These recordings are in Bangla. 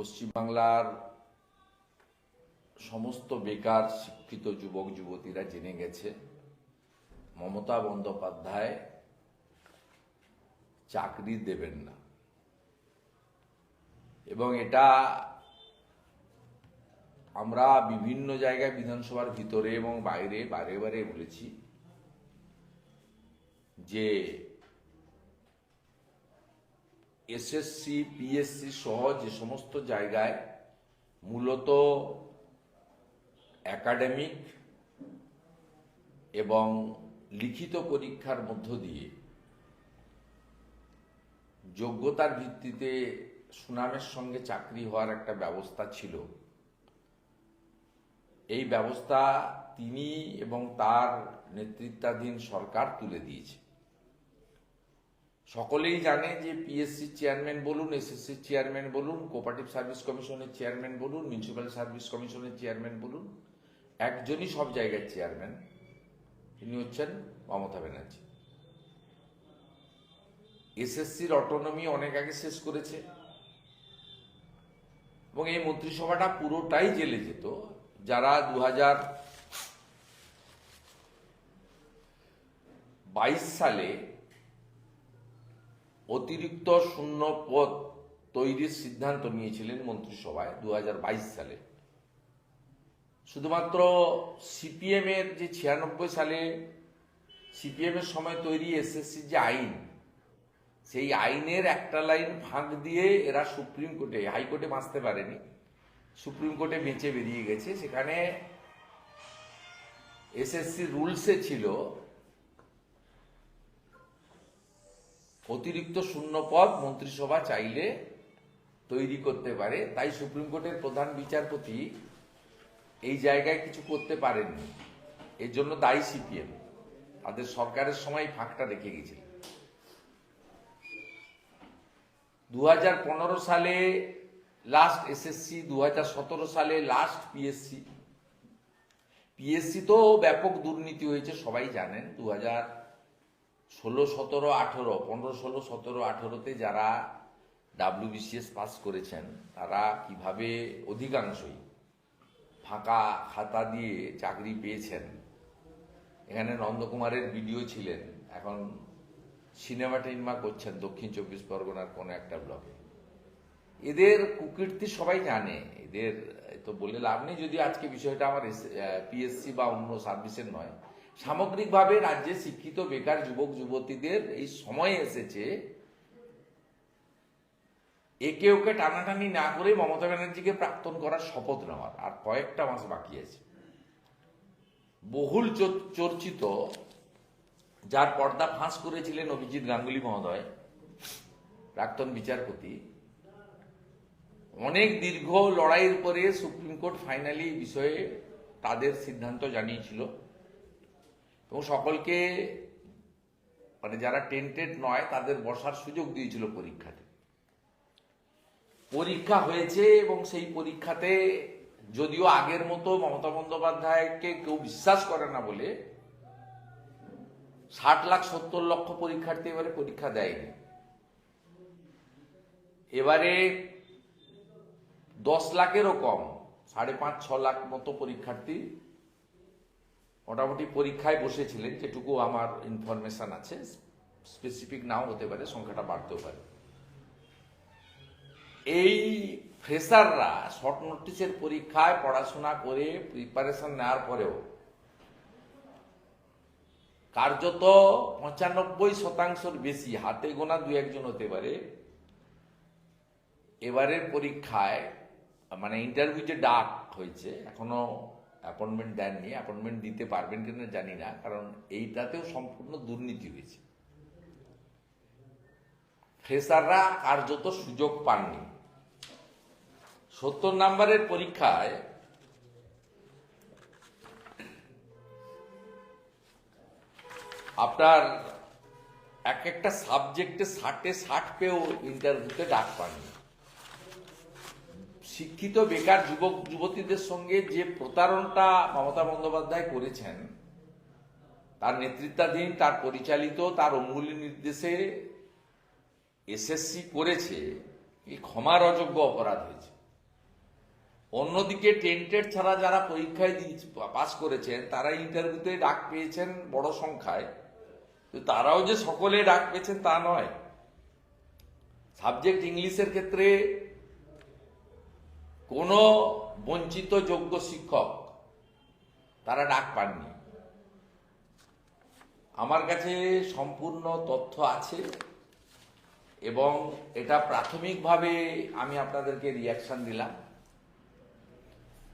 পশ্চিমবাংলার সমস্ত বেকার, শিক্ষিত যুবক, যুবতীরা জেনে গেছে, মমতা বন্দ্যোপাধ্যায় চাকরি দেবেন না। এবং এটা আমরা বিভিন্ন জায়গায় বিধানসভার ভিতরে এবং বাইরে, বারে বারে বলেছি যে এসএসসি পিএসসি সহ যে সমস্ত জায়গায় মূলত একাডেমিক এবং লিখিত পরীক্ষার মধ্য দিয়ে যোগ্যতার ভিত্তিতে সুনামের সঙ্গে চাকরি হওয়ার একটা ব্যবস্থা ছিল। এই ব্যবস্থা তিনি এবং তার নেতৃত্বাধীন সরকার তুলে দিয়েছে। সকলেই জানে যে পিএসসি চেয়ারম্যান বলুন এসএসসি চেয়ারম্যান বলুন কোপারেটিভ সার্ভিস কমিশনের চেয়ারম্যান বলুন মিউনিসিপ্যাল সার্ভিস কমিশনের চেয়ারম্যান বলুন, একজনই সব জায়গার চেয়ারম্যান তিনি হচ্ছেন মমতা ব্যানার্জি। এসএসসির অটোনমি অনেক আগে শেষ করেছে। এবং এই মন্ত্রিসভাটা পুরোটাই জেলে যেত। যারা দু বাইশ সালে অতিরিক্ত শূন্য পদ তৈরির সিদ্ধান্ত নিয়েছিলেন মন্ত্রিসভায় দু হাজার বাইশ সালে। শুধুমাত্র সিপিএম এর যে ছিয়ানব্বই সালে সিপিএম এর সময় তৈরি এসএসসি যে আইন, সেই আইনের একটা লাইন ফাঁক দিয়ে এরা সুপ্রিম কোর্টে, হাইকোর্টে বাঁচতে পারেনি। সুপ্রিম কোর্টে বেঁচে বেরিয়ে গেছে। সেখানে এসএসসি রুলসে ছিল অতিরিক্ত শূন্য পদ মন্ত্রিসভা চাইলে তৈরি করতে পারে। তাই সুপ্রিম কোর্টের প্রধান বিচারপতি এই জায়গায় কিছু করতে পারেননি। এর জন্য দায়ী সিপিএম। তাদের সরকারের সময় ফাঁকটা রেখে গেছিল। দু সালে লাস্ট এসএসসি দু হাজার সতেরো সালে লাস্ট পিএসসি পিএসসি তো ব্যাপক দুর্নীতি হয়েছে, সবাই জানেন। দু হাজার ষোলো, সতেরো, আঠেরো, পনেরো, ষোলো, সতেরো, আঠেরোতে যারা ডাব্লিউবিসিএস পাস করেছেন, তারা কীভাবে অধিকাংশই ফাঁকা খাতা দিয়ে চাকরি পেয়েছেন। এখানে নন্দকুমারের ভিডিও ছিলেন। এখন সিনেমা টিনেমা করছেন দক্ষিণ চব্বিশ পরগনার কোনো একটা ব্লকে। এদের কুকীর্তি সবাই জানে। এদের তো বলে লাভ নেই যদি আজকে বিষয়টা আমার পিএসসি বা অন্য সার্ভিসের নয়। সামগ্রিকভাবে রাজ্যে শিক্ষিত, বেকার যুবক, যুবতীদের এই সময় এসেছে। একে ওকে টানাটানি না করে মমতা ব্যানার্জিকে প্রাক্তন করার শপথ নেওয়ার। আর কয়েকটা মাস বাকি আছে। বহুল চর- চর্চিত, যার পর্দা ফাঁস করেছিলেন অভিজিৎ গাঙ্গুলি মহোদয়, প্রাক্তন বিচারপতি। অনেক দীর্ঘ লড়াইয়ের পরে সুপ্রিম কোর্ট ফাইনালি বিষয়ে তাদের সিদ্ধান্ত জানিয়েছিল। এবং সকলকে মানে যারা টেন্টেড নয়, তাদের বসার সুযোগ দিয়েছিল পরীক্ষাতে। পরীক্ষা হয়েছে এবং সেই পরীক্ষাতে যদিও আগের মতো মমতা বন্দ্যোপাধ্যায়কে কেউ বিশ্বাস করে না বলে, ষাট লাখ সত্তর লক্ষ পরীক্ষার্থী এবারে পরীক্ষা দেয়নি। এবারে দশ লাখেরও কম, সাড়ে পাঁচ, ছ লাখ মতো পরীক্ষার্থী মোটামুটি পরীক্ষায় বসেছিলেন, যেটুকু আমার ইনফরমেশন আছে স্পেসিফিক নাও হতে পারে, সংখ্যাটা বাড়তেও পারে। এই ফ্রেশাররা শর্ট নোটিসের পরীক্ষায় পড়াশোনা করে প্রিপারেশন নেওয়ার পরেও কার্যত পঁচানব্বই শতাংশের বেশি, হাতে গোনা দু একজন হতে পারে, এবারের পরীক্ষায় মানে ইন্টারভিউ যে ডাক হয়েছে, এখনও অ্যাপয়েন্টমেন্ট দেননি অ্যাপয়েন্টমেন্ট দিতে পারবেন কিনা জানি না, কারণ এইটাতেও সম্পূর্ণ দুর্নীতি হয়েছে। ফ্রেশাররা কার্যত সুযোগ পাননি। সত্তর নাম্বারের পরীক্ষায় আপনার এক একটা সাবজেক্টে ষাটে ষাট পেয়েও ইন্টারভিউতে ডাক পাননি। শিক্ষিত বেকার যুবক, যুবতীদের সঙ্গে যে প্রতারণটা মমতা বন্দ্যোপাধ্যায় করেছেন, তার নেতৃত্বাধীন, তার পরিচালিত, তার অঙ্গুলি নির্দেশে এসএসসি করেছে এই ক্ষমার অযোগ্য অপরাধ হয়েছে। অন্যদিকে টেন্টেড ছাড়া যারা পরীক্ষায় পাস করেছেন তারা ইন্টারভিউতে ডাক পেয়েছেন বড় সংখ্যায়। তারাও যে সকলে ডাক পেয়েছেন তা নয়। সাবজেক্ট ইংলিশের ক্ষেত্রে কোনো বঞ্চিত যোগ্য শিক্ষক, তারা ডাক পাননি। আমার কাছে সম্পূর্ণ তথ্য আছে এবং এটা প্রাথমিকভাবে আমি আপনাদেরকে রিয়াকশন দিলাম।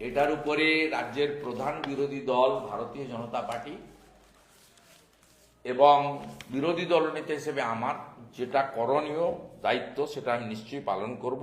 এটার উপরে রাজ্যের প্রধান বিরোধী দল ভারতীয় জনতা পার্টি এবং বিরোধী দলনেতা হিসেবে আমার যেটা করণীয়, দায়িত্ব, সেটা আমি নিশ্চয়ই পালন করব।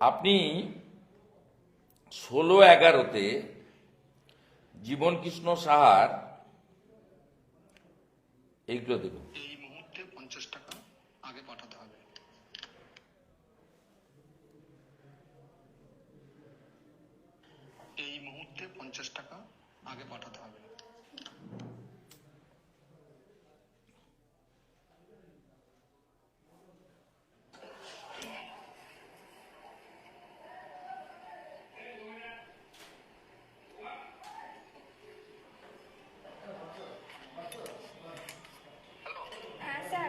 আপনি ষোলো এগারোতে জীবনকৃষ্ণ সাহার এইগুলো দেখুন। এই মুহূর্তে পঞ্চাশ টাকা আগে পাঠাতে হবে। এই মুহূর্তে পঞ্চাশ টাকা আগে পাঠাতে হবে হ্যাঁ স্যার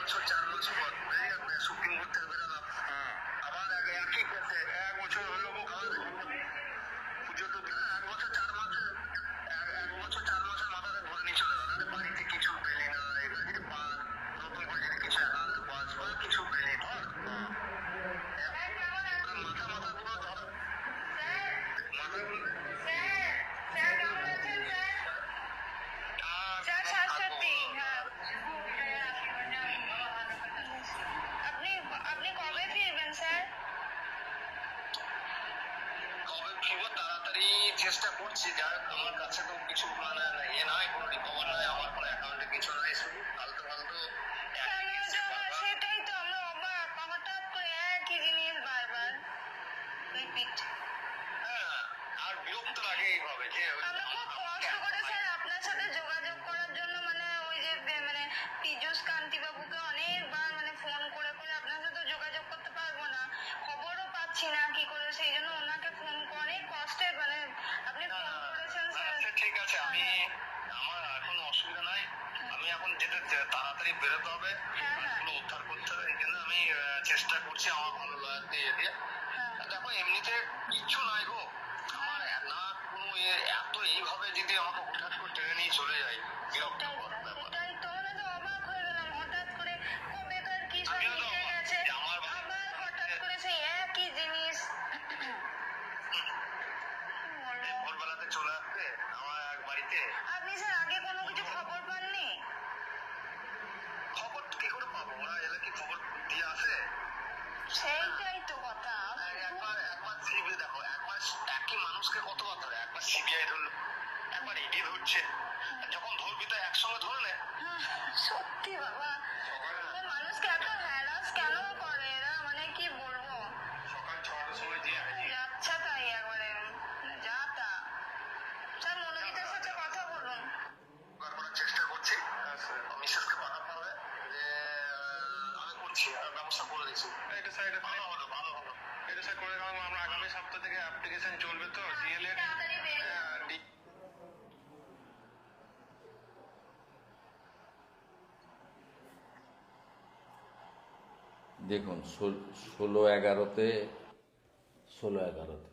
বছর চার মাস পর কোর্ট থেকে বেরোলাম আবার এক বছর হলো আমার পুজো এক বছর চার মাসে এক বছর চার মাসের মাথাতে ঘুরে নিয়ে চলে গেল আরে বাড়িতে কিছু পেলি না এবার যদি পাস নতুন করে যদি কিছু অ্যাকাউন্ট পাস বা কিছু পেলি ধর মাথা মাথা পুরো ধর মাথাগুলো স্যার সাতষট্টি হ্যাঁ আপনি আপনি কবে ফিরবেন স্যার কবে ফিরবো তাড়াতাড়ি চেষ্টা করছি হোক আমার কাছে তো কিছু ইয়ে নাই আমার কোনো অ্যাকাউন্টে কিছু নাই শুধু ফালতু ফালতু একই আমিও কেসে তো বারবার। সেটাই তো আমরা অবাক হঠাৎ করে একই জিনিস বারবার রিপিট হ্যাঁ আর বিরক্ত লাগে এইভাবে যে ওই- আমরা খুব কষ্ট করে স্যার আপনার সাথে যোগাযোগ করার জন্য মানে ওই যে বে- মানে পীযূষ কান্তি বাবুকে অনেকবার মানে ফোন করে করে আপনার সাথে যোগাযোগ করতে পারব না খবরও পাচ্ছি না কি করে সেই জন্য ওনাকে ফোন করে কষ্টে মানে আপনি ফোন করেছেন না, স্যার সে ঠিক আছে আমি আমার এখন অসুবিধা নাই আমি এখন যেতে চে- তাড়াতাড়ি বেরোতে হবে। হ্যাঁ, হ্যাঁ। উদ্ধার করতে হবে। এই জন্য আমি আহ, চেষ্টা করছি আমার ভালো লয়ার দিয়ে দিয়ে হ্যাঁ। দেখো এমনিতে কিচ্ছু নাই গো। আমার না কোনো এত এইভাবে যদি আমাকে হঠাৎ করে টেনে নিয়ে চলে যায় বিরক্ত দেখুন, ষোলো এগারোতে ষোলো এগারোতে।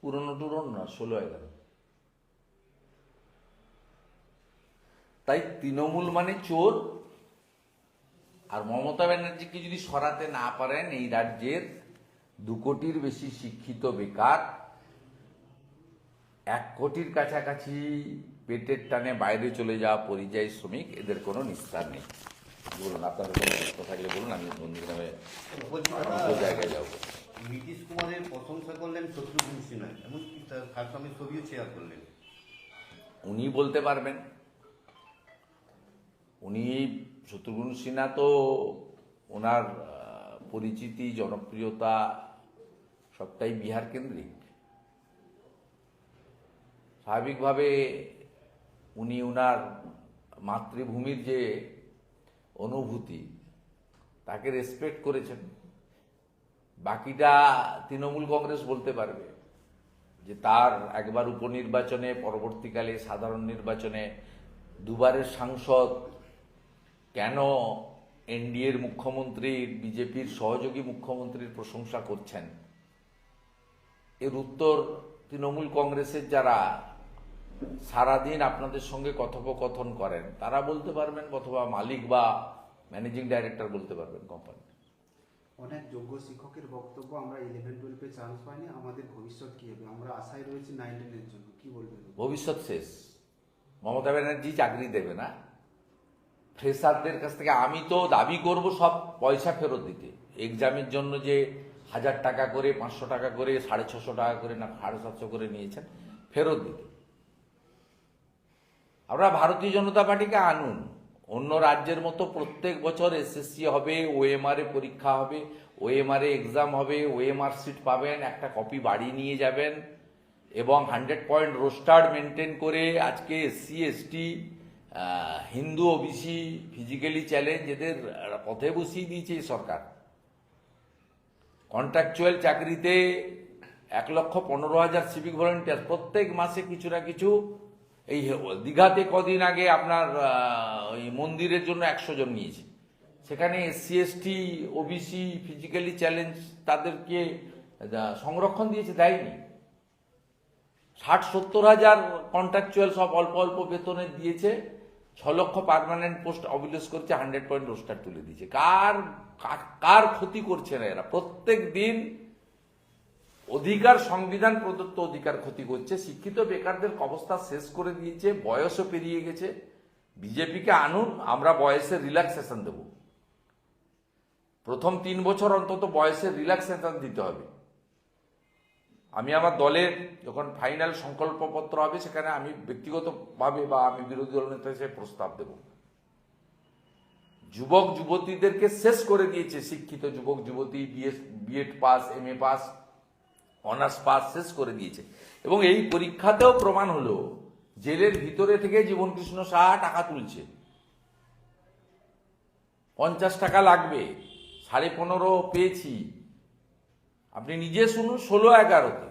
পুরনো টুরনো না, ষোলো এগারো। তাই তৃণমূল মানে চোর, আর মমতা ব্যানার্জিকে যদি সরাতে না পারেন, এই রাজ্যের দু কোটির বেশি শিক্ষিত বেকার এক কোটির কাছাকাছি পেটের টানে বাইরে চলে যাওয়া পরিযায়ী শ্রমিক এদের কোনো নিস্তার নেই। বলুন আপনাদের কোনো প্রশ্ন থাকলে বলুন আমি অন্য জায়গায় যাব। নীতিশ কুমারের প্রশংসা করলেন শত্রুঘ্ন সিনহা এমনকি তার সঙ্গে ছবিও শেয়ার করলেন। উনি বলতে পারবেন। উনি শত্রুঘ্ন সিনহা তো ওনার পরিচিতি জনপ্রিয়তা সবটাই বিহার কেন্দ্রিক। স্বাভাবিকভাবে উনি উনার মাতৃভূমির যে অনুভূতি, তাকে রেসপেক্ট করেছেন। বাকিটা তৃণমূল কংগ্রেস বলতে পারবে যে তার একবার উপনির্বাচনে, পরবর্তীকালে সাধারণ নির্বাচনে দুবারের সাংসদ, কেন এনডিএর মুখ্যমন্ত্রীর বিজেপির সহযোগী মুখ্যমন্ত্রীর প্রশংসা করছেন? এর উত্তর তৃণমূল কংগ্রেসের যারা সারাদিন আপনাদের সঙ্গে কথোপকথন করেন। তারা বলতে পারবেন অথবা মালিক বা ম্যানেজিং ডাইরেক্টর বলতে পারবেন কোম্পানি অনেক যোগ্য শিক্ষকের বক্তব্য আমরা ইলেভেন টুয়েলভে চান্স পাইনি আমাদের ভবিষ্যৎ কি হবে? আমরা আশায় রয়েছি নাইন টেনের জন্য। কি বলবেন? ভবিষ্যৎ শেষ। মমতা ব্যানার্জি চাকরি দেবে না। ফ্রেশারদের কাছ থেকে আমি তো দাবি করব সব পয়সা ফেরত দিতে। এক্সামের জন্য যে হাজার টাকা করে পাঁচশো টাকা করে সাড়ে ছশো টাকা করে না সাড়ে সাতশো করে নিয়েছেন ফেরত দিতে। আমরা ভারতীয় জনতা পার্টিকে আনুন। অন্য রাজ্যের মতো প্রত্যেক বছর এসএসসি হবে ওএমআর পরীক্ষা হবে ওএমআর এক্সাম হবে ওএমআর সিট পাবেন, একটা কপি বাড়ি নিয়ে যাবেন এবং হান্ড্রেড পয়েন্ট রোস্টার মেনটেন করে আজকে SC ST Hindu OBC physically challenge এদের পথে বসিয়ে দিয়েছে সরকার। কন্ট্রাকচুয়াল চাকরিতে এক লক্ষ পনেরো হাজার সিভিক ভলেন্টিয়ার প্রত্যেক মাসে কিছু না কিছু এই দীঘাতে কদিন আগে আপনার ওই মন্দিরের জন্য একশো জন নিয়েছে সেখানে এসসি ওবিসি ফিজিক্যালি চ্যালেঞ্জ তাদেরকে সংরক্ষণ দিয়েছে, দেয়নি। ষাট, সত্তর হাজার কন্ট্রাকচুয়াল সব অল্প অল্প বেতনে দিয়েছে। ছ লক্ষ পার্মানেন্ট পোস্ট অবিলেস করছে হান্ড্রেড পয়েন্ট রোস্টার তুলে দিয়েছে। কার- কার ক্ষতি করছে না এরা? প্রত্যেক দিন অধিকার সংবিধান প্রদত্ত অধিকার ক্ষতি করছে। শিক্ষিত বেকারদের অবস্থা শেষ করে দিয়েছে, বয়সও পেরিয়ে গেছে। বিজেপিকে আনুন, আমরা বয়সের রিল্যাক্সেশন দেব। প্রথম তিন বছর অন্তত বয়সের রিল্যাক্সেশন দিতে হবে। আমি আমার দলের যখন ফাইনাল সংকল্পপত্র হবে, সেখানে আমি ব্যক্তিগতভাবে বা আমি বিরোধী দল নেতা হিসেবে প্রস্তাব দেব। যুবক যুবতীদেরকে শেষ করে দিয়েছে শিক্ষিত যুবক যুবতী BS BEd pass M A pass honours pass শেষ করে দিয়েছে। এবং এই পরীক্ষাতেও প্রমাণ হলো, জেলের ভিতরে থেকে জীবন কৃষ্ণ সাহা টাকা তুলছে। পঞ্চাশ টাকা লাগবে, সাড়ে পনেরো পেয়েছি। আপনি নিজে শুনুন, ষোলো এগারোতে।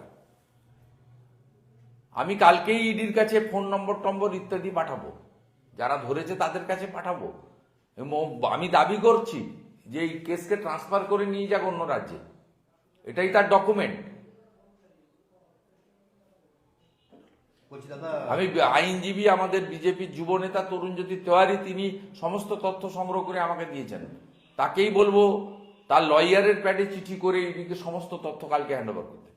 আমি কালকেই ইডির কাছে ফোন নম্বর টম্বর ইত্যাদি পাঠাবো। যারা ধরেছে তাদের কাছে পাঠাবো। আমি দাবি করছি যে এই কেসকে ট্রান্সফার করে নিয়ে যাক অন্য রাজ্যে। এটাই তার ডকুমেন্ট বলছি দাদা আমি আইনজীবী, আমাদের বিজেপির যুব নেতা তরুণ জ্যোতি তেওয়ারি, তিনি সমস্ত তথ্য সংগ্রহ করে আমাকে দিয়েছেন। তাকেই বলব, তার লয়ারের প্যাডে চিঠি করে ইডিকে সমস্ত তথ্য কালকে হ্যান্ড ওভার করতে।